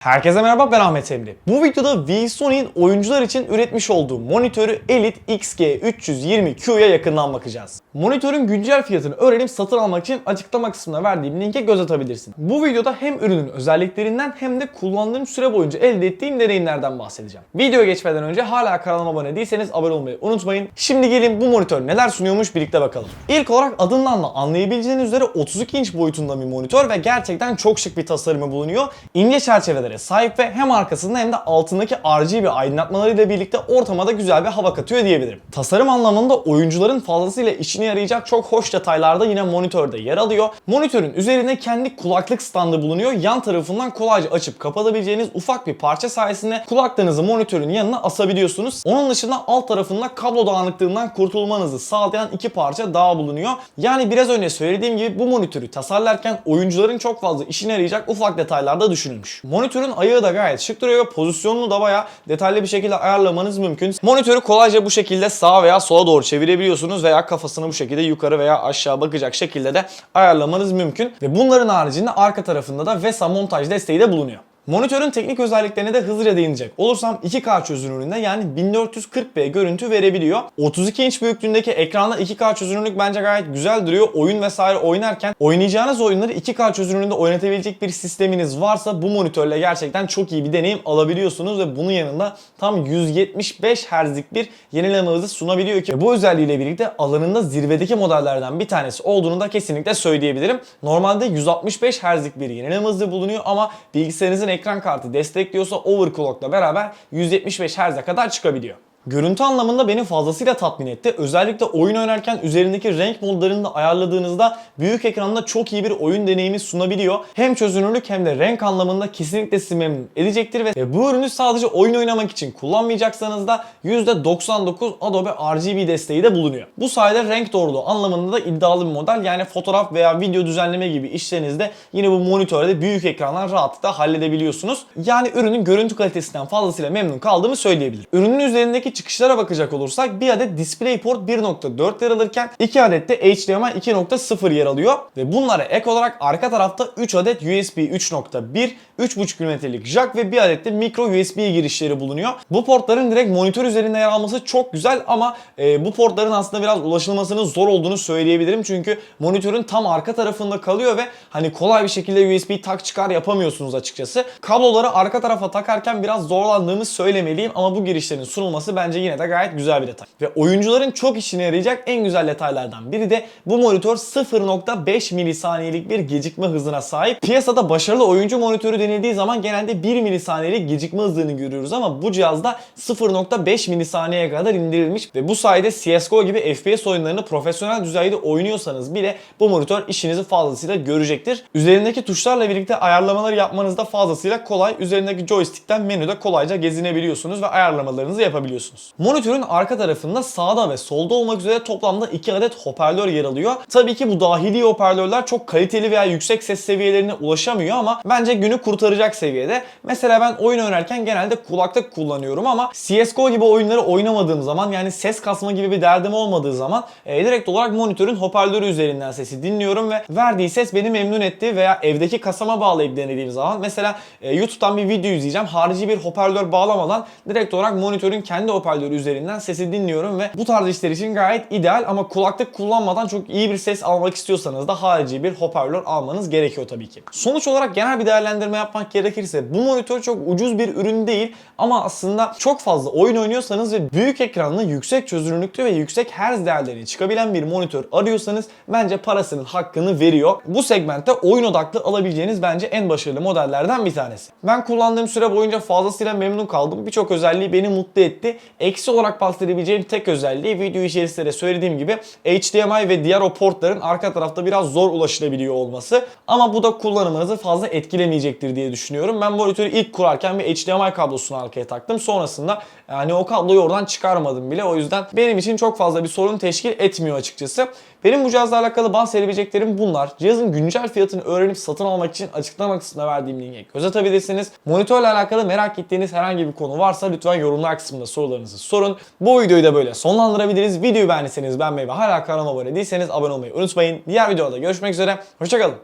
Herkese merhaba ben Ahmet Emre. Bu videoda VSony'in oyuncular için üretmiş olduğu monitörü Elite XG320Q'ya yakından bakacağız. Monitörün güncel fiyatını öğrenip satın almak için açıklama kısmına verdiğim linke göz atabilirsin. Bu videoda hem ürünün özelliklerinden hem de kullandığım süre boyunca elde ettiğim deneyimlerden bahsedeceğim. Videoya geçmeden önce hala kanalıma abone değilseniz abone olmayı unutmayın. Şimdi gelin bu monitör neler sunuyormuş birlikte bakalım. İlk olarak adından da anlayabileceğiniz üzere 32 inç boyutunda bir monitör ve gerçekten çok şık bir tasarımı bulunuyor. İnce çerçevelere sahip ve hem arkasında hem de altındaki RGB aydınlatmalarıyla birlikte ortama da güzel bir hava katıyor diyebilirim. Tasarım anlamında oyuncuların fazlasıyla işine yarayacak çok hoş detaylarda yine monitörde yer alıyor. Monitörün üzerinde kendi kulaklık standı bulunuyor. Yan tarafından kolayca açıp kapatabileceğiniz ufak bir parça sayesinde kulaklığınızı monitörün yanına asabiliyorsunuz. Onun dışında alt tarafında kablo dağınıklığından kurtulmanızı sağlayan iki parça daha bulunuyor. Yani biraz önce söylediğim gibi bu monitörü tasarlarken oyuncuların çok fazla işine yarayacak ufak detaylarda düşünülmüş. Monitörün ayağı da gayet şık duruyor ve pozisyonunu da bayağı detaylı bir şekilde ayarlamanız mümkün. Monitörü kolayca bu şekilde sağa veya sola doğru çevirebiliyorsunuz veya kafasını bu şekilde yukarı veya aşağı bakacak şekilde de ayarlamanız mümkün. Ve bunların haricinde arka tarafında da VESA montaj desteği de bulunuyor. Monitörün teknik özelliklerine de hızlıca değinecek olursam 2K çözünürlüğünde yani 1440p görüntü verebiliyor. 32 inç büyüklüğündeki ekranda 2K çözünürlük bence gayet güzel duruyor. Oyun vesaire oynarken oynayacağınız oyunları 2K çözünürlüğünde oynatabilecek bir sisteminiz varsa bu monitörle gerçekten çok iyi bir deneyim alabiliyorsunuz ve bunun yanında tam 175 Hz'lik bir yenileme hızı sunabiliyor ki bu özelliğiyle birlikte alanında zirvedeki modellerden bir tanesi olduğunu da kesinlikle söyleyebilirim. Normalde 165 Hz'lik bir yenileme hızı bulunuyor ama bilgisayarınızın ekran kartı destekliyorsa overclockla beraber 175 Hz'e kadar çıkabiliyor. Görüntü anlamında beni fazlasıyla tatmin etti. Özellikle oyun oynarken üzerindeki renk modlarını da ayarladığınızda büyük ekranda çok iyi bir oyun deneyimi sunabiliyor. Hem çözünürlük hem de renk anlamında kesinlikle sizi memnun edecektir ve bu ürünü sadece oyun oynamak için kullanmayacaksanız da %99 Adobe RGB desteği de bulunuyor. Bu sayede renk doğruluğu anlamında da iddialı bir model. Yani fotoğraf veya video düzenleme gibi işlerinizde yine bu monitörde büyük ekranlar rahatlıkla halledebiliyorsunuz. Yani ürünün görüntü kalitesinden fazlasıyla memnun kaldığımı söyleyebilirim. Ürünün üzerindeki çıkışlara bakacak olursak bir adet DisplayPort 1.4 yer alırken 2 adet de HDMI 2.0 yer alıyor ve bunlara ek olarak arka tarafta 3 adet USB 3.1, 3.5 mm'lik jack ve bir adet de micro USB girişleri bulunuyor. Bu portların direkt monitör üzerinde yer alması çok güzel ama e, bu portların aslında biraz ulaşılmasının zor olduğunu söyleyebilirim. Çünkü monitörün tam arka tarafında kalıyor ve hani kolay bir şekilde USB tak çıkar yapamıyorsunuz açıkçası. Kabloları arka tarafa takarken biraz zorlandığımı söylemeliyim ama bu girişlerin sunulması bence yine de gayet güzel bir detay. Ve oyuncuların çok işine yarayacak en güzel detaylardan biri de bu monitör 0.5 milisaniyelik bir gecikme hızına sahip. Piyasada başarılı oyuncu monitörü denildiği zaman genelde 1 milisaniyelik gecikme hızını görüyoruz ama bu cihazda 0.5 milisaniyeye kadar indirilmiş ve bu sayede CSGO gibi FPS oyunlarını profesyonel düzeyde oynuyorsanız bile bu monitör işinizi fazlasıyla görecektir. Üzerindeki tuşlarla birlikte ayarlamaları yapmanız da fazlasıyla kolay. Üzerindeki joystickten menüde kolayca gezinebiliyorsunuz ve ayarlamalarınızı yapabiliyorsunuz. Monitörün arka tarafında sağda ve solda olmak üzere toplamda 2 adet hoparlör yer alıyor. Tabii ki bu dahili hoparlörler çok kaliteli veya yüksek ses seviyelerine ulaşamıyor ama bence günü kurtaracak seviyede. Mesela ben oyun oynarken genelde kulaklık kullanıyorum ama CSGO gibi oyunları oynamadığım zaman yani ses kasma gibi bir derdim olmadığı zaman e, direkt olarak monitörün hoparlörü üzerinden sesi dinliyorum ve verdiği ses beni memnun etti veya evdeki kasama bağlayıp denediğim zaman mesela e, YouTube'dan bir video izleyeceğim harici bir hoparlör bağlamadan direkt olarak monitörün kendi hoparlörü üzerinden sesi dinliyorum ve bu tarz işler için gayet ideal ama kulaklık kullanmadan çok iyi bir ses almak istiyorsanız da harici bir hoparlör almanız gerekiyor tabii ki. Sonuç olarak genel bir değerlendirme yapmak gerekirse bu monitör çok ucuz bir ürün değil ama aslında çok fazla oyun oynuyorsanız ve büyük ekranlı yüksek çözünürlüklü ve yüksek hertz değerleri çıkabilen bir monitör arıyorsanız bence parasının hakkını veriyor. Bu segmentte oyun odaklı alabileceğiniz bence en başarılı modellerden bir tanesi. Ben kullandığım süre boyunca fazlasıyla memnun kaldım. Birçok özelliği beni mutlu etti. Eksi olarak bahsedebileceğim tek özelliği video içerisinde de söylediğim gibi HDMI ve diğer o portların arka tarafta biraz zor ulaşılabiliyor olması. Ama bu da kullanımınızı fazla etkilemeyecektir diye düşünüyorum. Ben monitörü ilk kurarken bir HDMI kablosunu arkaya taktım. Sonrasında yani o kabloyu oradan çıkarmadım bile. O yüzden benim için çok fazla bir sorun teşkil etmiyor açıkçası. Benim bu cihazla alakalı bahsedebileceklerim bunlar. Cihazın güncel fiyatını öğrenip satın almak için açıklama kısmına verdiğim linke göz atabilirsiniz. Monitörle alakalı merak ettiğiniz herhangi bir konu varsa lütfen yorumlar kısmında sorularınızı sorun. Bu videoyu da böyle sonlandırabiliriz. Videoyu beğendiyseniz beğenmeyi ve hala kanalıma abone değilseniz abone olmayı unutmayın. Diğer videoda görüşmek üzere. Hoşçakalın.